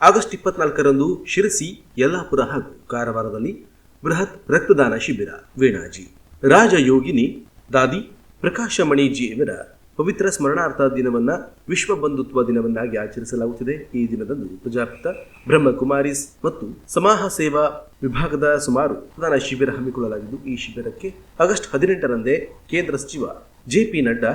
August ಇಪ್ಪತ್ನಾಲ್ಕರಂದು ಶಿರಸಿ, ಯಲ್ಲಾಪುರ ಹಾಗೂ ಕಾರವಾರದಲ್ಲಿ ಬೃಹತ್ ರಕ್ತದಾನ ಶಿಬಿರ ವೀಣಾಜಿ. ರಾಜಯೋಗಿನಿ ದಾದಿ ಪ್ರಕಾಶಮಣಿಜಿ ಇವರ ಪವಿತ್ರ ಸ್ಮರಣಾರ್ಥ ದಿನವನ್ನ ವಿಶ್ವ ಬಂಧುತ್ವ ದಿನವನ್ನಾಗಿ ಆಚರಿಸಲಾಗುತ್ತಿದೆ. ಈ ದಿನದಂದು ಪ್ರಜಾಪಿತ ಬ್ರಹ್ಮಕುಮಾರಿಸ್ ಮತ್ತು ಸಮಾಹ ಸೇವಾ ವಿಭಾಗದ ಸುಮಾರು ಪ್ರಧಾನ ಶಿಬಿರ ಹಮ್ಮಿಕೊಳ್ಳಲಾಗಿದ್ದು, ಈ ಶಿಬಿರಕ್ಕೆ ಆಗಸ್ಟ್ ಹದಿನೆಂಟರಂದೇ ಕೇಂದ್ರ ಸಚಿವ ಜೆಪಿ ನಡ್ಡಾ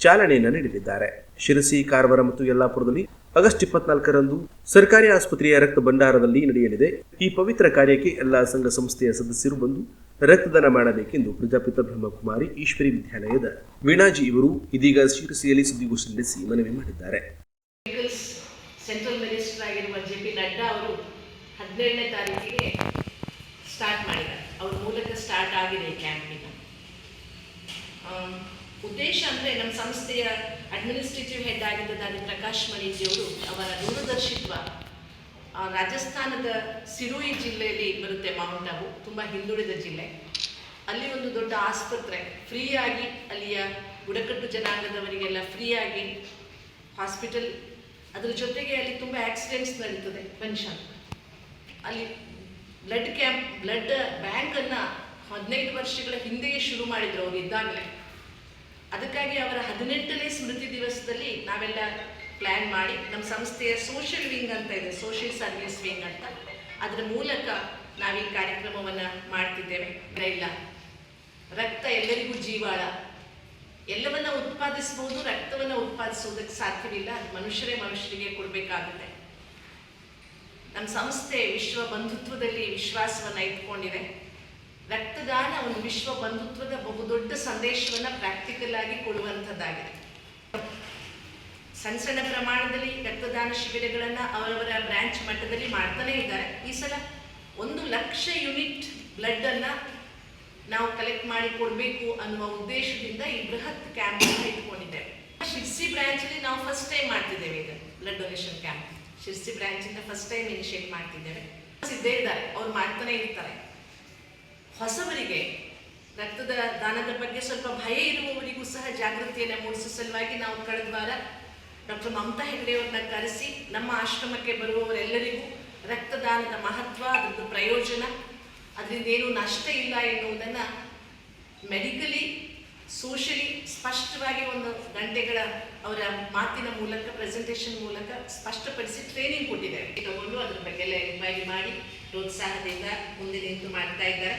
ಚಾಲನೆಯನ್ನು ನೀಡಲಿದ್ದಾರೆ. ಶಿರಸಿ, ಕಾರವಾರ ಮತ್ತು ಯಲ್ಲಾಪುರದಲ್ಲಿ ಆಗಸ್ಟ್ ಇಪ್ಪತ್ನಾಲ್ಕರಂದು ಸರ್ಕಾರಿ ಆಸ್ಪತ್ರೆಯ ರಕ್ತ ಭಂಡಾರದಲ್ಲಿ ನಡೆಯಲಿದೆ. ಈ ಪವಿತ್ರ ಕಾರ್ಯಕ್ಕೆ ಎಲ್ಲ ಸಂಘ ಸಂಸ್ಥೆಯ ಸದಸ್ಯರು ಬಂದು ರಕ್ತದಾನ ಮಾಡಬೇಕೆಂದು ಪ್ರಜಾಪಿತ ಬ್ರಹ್ಮಕುಮಾರಿ ಈಶ್ವರಿ ವಿದ್ಯಾಲಯದ ವೀಣಾಜಿ ಇವರು ಇದೀಗ ಶಿರಸಿಯಲ್ಲಿ ಸುದ್ದಿಗೋಷ್ಠಿ ನಡೆಸಿ ಮನವಿ ಮಾಡಿದ್ದಾರೆ. ಸ್ಟಾರ್ಟ್ ಮಾಡಿದ್ದಾರೆ. ಅವ್ರ ಮೂಲಕ ಸ್ಟಾರ್ಟ್ ಆಗಿದೆ ಕ್ಯಾಂಪಿನ ಉದ್ದೇಶ ಅಂದರೆ ನಮ್ಮ ಸಂಸ್ಥೆಯ ಅಡ್ಮಿನಿಸ್ಟ್ರೇಟಿವ್ ಹೆಡ್ ಆಗಿದ್ದ ದಾನಿ ಪ್ರಕಾಶ್ ಮಣಿಜಿಯವರು ಅವರ ದೂರದರ್ಶಿತ್ವ ರಾಜಸ್ಥಾನದ ಸಿರೋಯಿ ಜಿಲ್ಲೆಯಲ್ಲಿ ಬರುತ್ತೆ ಮೌಂಟ್ ಅಬು ತುಂಬ ಹಿಂದುಳಿದ ಜಿಲ್ಲೆ. ಅಲ್ಲಿ ಒಂದು ದೊಡ್ಡ ಆಸ್ಪತ್ರೆ, ಫ್ರೀಯಾಗಿ ಅಲ್ಲಿಯ ಬುಡಕಟ್ಟು ಜನಾಂಗದವರಿಗೆಲ್ಲ ಫ್ರೀಯಾಗಿ ಹಾಸ್ಪಿಟಲ್, ಅದರ ಜೊತೆಗೆ ಅಲ್ಲಿ ತುಂಬ ಆಕ್ಸಿಡೆಂಟ್ಸ್ ನಡೀತದೆ ಪೆನ್ಷನ್. ಅಲ್ಲಿ ಬ್ಲಡ್ ಕ್ಯಾಂಪ್, ಬ್ಲಡ್ ಬ್ಯಾಂಕನ್ನು ಹದಿನೈದು ವರ್ಷಗಳ ಹಿಂದೆಯೇ ಶುರು ಮಾಡಿದರು ಅವರು ಇದ್ದಾಗಲೇ. ಅದಕ್ಕಾಗಿ ಅವರ ಹದಿನೆಂಟನೇ ಸ್ಮೃತಿ ದಿವಸದಲ್ಲಿ ನಾವೆಲ್ಲ ಪ್ಲ್ಯಾನ್ ಮಾಡಿ ನಮ್ಮ ಸಂಸ್ಥೆಯ ಸೋಷಿಯಲ್ ವಿಂಗ್ ಅಂತ ಇದೆ ಸೋಷಿಯಲ್ ಸರ್ವಿಸ್ ವಿಂಗ್ ಅಂತ. ಅದರ ಮೂಲಕ ನಾವು ಈ ಕಾರ್ಯಕ್ರಮವನ್ನು ಮಾಡ್ತಿದ್ದೇವೆ. ಇಲ್ಲ ರಕ್ತ ಎಲ್ಲರಿಗೂ ಜೀವಾಳ. ಎಲ್ಲವನ್ನ ಉತ್ಪಾದಿಸಬಹುದು ರಕ್ತವನ್ನು ಉತ್ಪಾದಿಸುವುದಕ್ಕೆ ಸಾಧ್ಯವಿಲ್ಲ. ಅದು ಮನುಷ್ಯರೇ ಮನುಷ್ಯರಿಗೆ ಕೊಡಬೇಕಾಗುತ್ತೆ. ನಮ್ಮ ಸಂಸ್ಥೆ ವಿಶ್ವ ಬಂಧುತ್ವದಲ್ಲಿ ವಿಶ್ವಾಸವನ್ನು ಇಟ್ಕೊಂಡಿದೆ. ರಕ್ತದಾನ ಒಂದು ವಿಶ್ವ ಬಂಧುತ್ವದ ಬಹುದೊಡ್ಡ ಸಂದೇಶವನ್ನು ಪ್ರಾಕ್ಟಿಕಲ್ ಆಗಿ ಕೊಡುವಂಥದ್ದಾಗಿದೆ. ಸಣ್ಣ ಸಣ್ಣ ಪ್ರಮಾಣದಲ್ಲಿ ರಕ್ತದಾನ ಶಿಬಿರಗಳನ್ನು ಅವರವರ ಬ್ರಾಂಚ್ ಮಟ್ಟದಲ್ಲಿ ಮಾಡ್ತಾನೆ ಇದ್ದಾರೆ. ಈ ಸಲ ಒಂದು ಲಕ್ಷ ಯೂನಿಟ್ ಬ್ಲಡ್ಡನ್ನು ನಾವು ಕಲೆಕ್ಟ್ ಮಾಡಿ ಕೊಡಬೇಕು ಅನ್ನುವ ಉದ್ದೇಶದಿಂದ ಈ ಬೃಹತ್ ಕ್ಯಾಂಪ್ ಅನ್ನು ಇಟ್ಕೊಂಡಿದ್ದೇವೆ. ಶಿರ್ಸಿ ಬ್ರಾಂಚಲ್ಲಿ ನಾವು ಫಸ್ಟ್ ಟೈಮ್ ಮಾಡ್ತಿದ್ದೇವೆ ಇದು ಬ್ಲಡ್ ಡೊನೇಷನ್ ಕ್ಯಾಂಪ್ ಶಿರ್ಸಿ ಬ್ರಾಂಚಿಂದ ಫಸ್ಟ್ ಟೈಮ್ ಇನಿಷಿಯೇಟ್ ಮಾಡ್ತಿದ್ದೇವೆ. ಇದ್ದೇ ಇದ್ದಾರೆ. ಅವ್ರು ಮಾಡ್ತಾನೆ ಇರ್ತಾರೆ. ಹೊಸಬರಿಗೆ ರಕ್ತದ ದಾನದ ಬಗ್ಗೆ ಸ್ವಲ್ಪ ಭಯ ಇರುವವರಿಗೂ ಸಹ ಜಾಗೃತಿಯನ್ನು ಮೂಡಿಸುವ ಸಲುವಾಗಿ ನಾವು ಕಳೆದ ವಾರ ಡಾಕ್ಟರ್ ಮಮತಾ ಹೆಗಡೆಯವ್ರನ್ನ ಕರೆಸಿ, ನಮ್ಮ ಆಶ್ರಮಕ್ಕೆ ಬರುವವರೆಲ್ಲರಿಗೂ ರಕ್ತದಾನದ ಮಹತ್ವ, ಅದರದ್ದು ಪ್ರಯೋಜನ, ಅದರಿಂದ ಏನು ನಷ್ಟ ಇಲ್ಲ ಎನ್ನುವುದನ್ನು ಮೆಡಿಕಲಿ ಸೋಷಲಿ ಸ್ಪಷ್ಟವಾಗಿ ಒಂದು ಗಂಟೆಗಳ ಅವರ ಮಾತಿನ ಮೂಲಕ ಪ್ರೆಸೆಂಟೇಷನ್ ಮೂಲಕ ಸ್ಪಷ್ಟಪಡಿಸಿ ಟ್ರೈನಿಂಗ್ ಕೊಟ್ಟಿದ್ದಾರೆ. ತಗೊಂಡು ಅದ್ರ ಬಗ್ಗೆ ಎಲ್ಲ ಎನ್ಕ್ವೈರಿ ಮಾಡಿ, ಪ್ರೋತ್ಸಾಹದಿಂದ ಮುಂದೆ ನಿಂತು ಮಾಡ್ತಾ ಇದ್ದಾರೆ.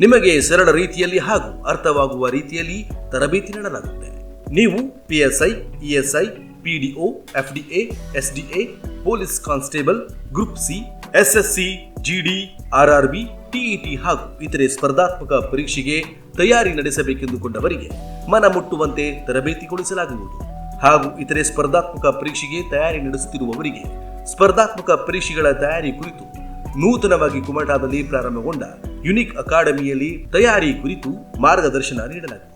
ನಿಮಗೆ ಸರಳ ರೀತಿಯಲ್ಲಿ ಹಾಗೂ ಅರ್ಥವಾಗುವ ರೀತಿಯಲ್ಲಿ ತರಬೇತಿ ನೀಡಲಾಗುತ್ತೆ. ನೀವು PSI ESI PDO FDA SDA police constable group C SSC GD RRB TET ಹಾಗೂ ಇತರೆ ಸ್ಪರ್ಧಾತ್ಮಕ ಪರೀಕ್ಷೆಗೆ ತಯಾರಿ ನಡೆಸಬೇಕೆಂದುಕೊಂಡವರಿಗೆ ಮನ ಮುಟ್ಟುವಂತೆ ತರಬೇತಿಗೊಳಿಸಲಾಗುವುದು. ಹಾಗೂ ಇತರೆ ಸ್ಪರ್ಧಾತ್ಮಕ ಪರೀಕ್ಷೆಗೆ ತಯಾರಿ ನಡೆಸುತ್ತಿರುವವರಿಗೆ ಸ್ಪರ್ಧಾತ್ಮಕ ಪರೀಕ್ಷೆಗಳ ತಯಾರಿ ಕುರಿತು ನೂತನವಾಗಿ ಕುಮಟಾದಲ್ಲಿ ಪ್ರಾರಂಭಗೊಂಡ ಯುನಿಕ್ ಅಕಾಡೆಮಿಯಲ್ಲಿ ತಯಾರಿ ಕುರಿತು ಮಾರ್ಗದರ್ಶನ ನೀಡಲಾಗುವುದು